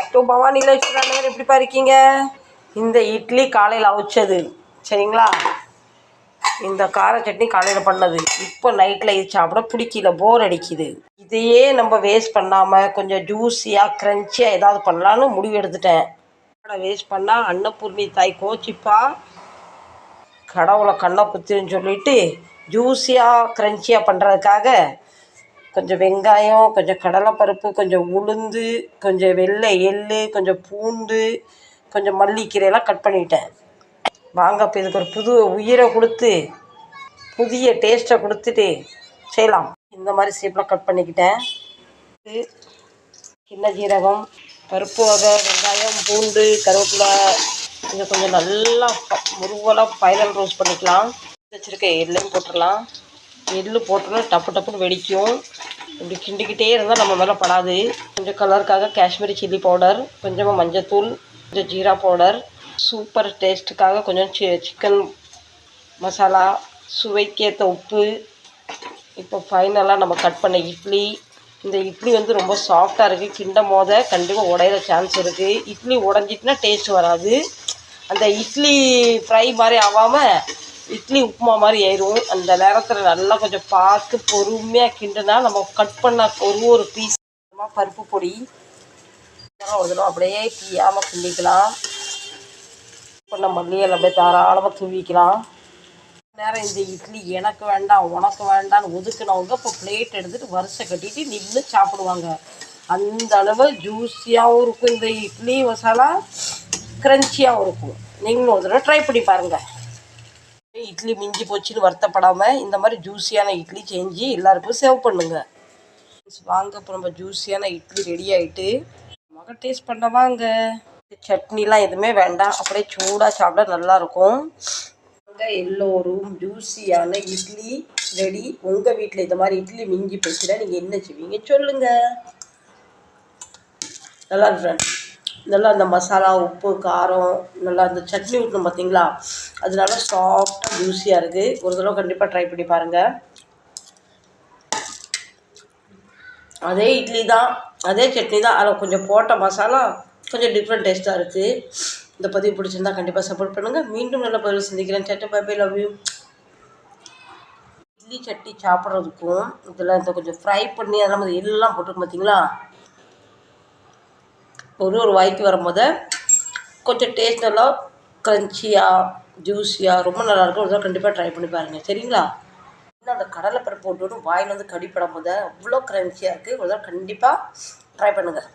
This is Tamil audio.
பேக் டு பவானி லட்சுமணன் எப்படிப்பா இருக்கீங்க? இந்த இட்லி காலையில் அவிச்சது சரிங்களா? இந்த கார சட்னி காலையில் பண்ணது. இப்போ நைட்டில் இது சாப்பிட பிடிக்கல போர் அடிக்குது. இதையே நம்ம வேஸ்ட் பண்ணாமல் கொஞ்சம் ஜூஸியாக க்ரன்ச்சியாக ஏதாவது பண்ணலான்னு முடிவு எடுத்துட்டேன். வேஸ்ட் பண்ணால் அன்னபூர்ணி தாய் கோச்சிப்பா. கடவுளை கண்ணை குத்தின்னு சொல்லிட்டு ஜூஸியாக க்ரன்ச்சியாக பண்ணுறதுக்காக கொஞ்சம் வெங்காயம் கொஞ்சம் கடலைப்பருப்பு கொஞ்சம் உளுந்து கொஞ்சம் வெள்ளை எள்ளு கொஞ்சம் பூண்டு கொஞ்சம் மல்லிக்கீரையெல்லாம் கட் பண்ணிட்டேன். வாங்க இப்போ இதுக்கு ஒரு புது உயிரை கொடுத்து புதிய டேஸ்ட்டை கொடுத்துட்டு செய்யலாம். இந்த மாதிரி ஷேப்பில் கட் பண்ணிக்கிட்டேன். இது சின்ன ஜீரகம் பருப்பு வகை வெங்காயம் பூண்டு கருவேப்பிலை இதை கொஞ்சம் நல்லா முருகலாக முருவலாக ஃபைனல் ரோஸ்ட் பண்ணிக்கலாம். வச்சுருக்க எள்ளையும் போட்டுடலாம். எள் போட்டோன்னா டப்பு டப்புன்னு வெடிக்கும். இப்படி கிண்டிக்கிட்டே இருந்தால் நம்ம மேலே படாது. கொஞ்சம் கலருக்காக காஷ்மீரி சில்லி பவுடர் கொஞ்சமாக மஞ்சத்தூள் கொஞ்சம் ஜீரா பவுடர் சூப்பர் டேஸ்ட்டுக்காக கொஞ்சம் சி சிக்கன் மசாலா சுவைக்கேற்ற உப்பு. இப்போ ஃபைனலாக நம்ம கட் பண்ண இட்லி. இந்த இட்லி வந்து ரொம்ப சாஃப்டாக இருக்குது கிண்டும் போத கண்டிப்பாக உடையிற சான்ஸ் இருக்குது இட்லி உடஞ்சிட்டுனா டேஸ்ட் வராது. அந்த இட்லி ஃப்ரை மாதிரி ஆகாமல் இட்லி உப்புமா மாதிரி ஆயிரும். அந்த நேரத்தில் நல்லா கொஞ்சம் பார்த்து பொறுமையாக கிண்டுனா நம்ம கட் பண்ண ஒரு ஒரு பீஸ் பருப்பு பொடி. ஒரு தடவை அப்படியே தீயாமல் கிண்டிக்கலாம். பண்ண மல்லியில் அப்படியே தாராளமாக தூவிக்கலாம். நேரம் இந்த இட்லி எனக்கு வேண்டாம் உனக்கு வேண்டாம்னு ஒதுக்குனவங்க இப்போ பிளேட் எடுத்துகிட்டு வரிசை கட்டிட்டு நின்று சாப்பிடுவாங்க. அந்த அளவு ஜூஸியாகவும் இருக்கும். இந்த இட்லி மசாலா க்ரன்ச்சியாகவும் இருக்கும். நீங்களும் ஒரு தடவை ட்ரை பண்ணி பாருங்கள் இட்லி மிஞ்சி போச்சுன்னு வருத்தப்படாமல் இந்த மாதிரி ஜூஸியான இட்லி செஞ்சு எல்லாருக்கும் சேவ் பண்ணுங்கள் வாங்க இப்போ நம்ம ஜூஸியான இட்லி ரெடி ஆகிட்டு மக டேஸ்ட் பண்ண வாங்க. சட்னிலாம் எதுவுமே வேண்டாம். அப்படியே சூடாக சாப்பிட நல்லாயிருக்கும். வாங்க எல்லோரும் ஜூஸியான இட்லி ரெடி உங்கள் வீட்டில் இந்த மாதிரி இட்லி மிஞ்சி போச்சுன்னா நீங்கள் என்ன செய்வீங்க சொல்லுங்கள் நல்லா இருக்கு நல்லா அந்த மசாலா உப்பு காரம் நல்லா அந்த சட்னி ஊற்றணும் பார்த்தீங்களா அது நல்லா சாஃப்டாக ஜூஸியாக இருக்குது ஒரு தடவை கண்டிப்பாக ட்ரை பண்ணி பாருங்கள் அதே இட்லி தான் அதே சட்னி தான். அதில் கொஞ்சம் போட்ட மசாலா கொஞ்சம் டிஃப்ரெண்ட் டேஸ்ட்டாக இருக்குது இந்த பதிவு பிடிச்சிருந்தா கண்டிப்பாக சப்போர்ட் பண்ணுங்கள் மீண்டும் நல்ல பதிவு சந்திக்கிறேன். சட்டை பாப்பே லவ் யூ இட்லி சட்னி சாப்பிட்றதுக்கும் இதில் இந்த கொஞ்சம் ஃப்ரை பண்ணி அதெல்லாம் எல்லாம் போட்டிருக்கும் பார்த்தீங்களா ஒரு ஒரு வாய்க்கு வரும்போது கொஞ்சம் டேஸ்ட் நல்லா க்ரன்ச்சியாக ஜூஸியாக ரொம்ப நல்லாயிருக்கும். ஒரு தடவை கண்டிப்பாக ட்ரை பண்ணி பாருங்கள் சரிங்களா? இன்னும் அந்த கடலைப்பருப்பு போட்டு வாயில் வந்து கடிப்படும் போது அவ்வளோ க்ரன்ச்சியாக இருக்குது ஒரு தடவை கண்டிப்பாக ட்ரை பண்ணுங்கள்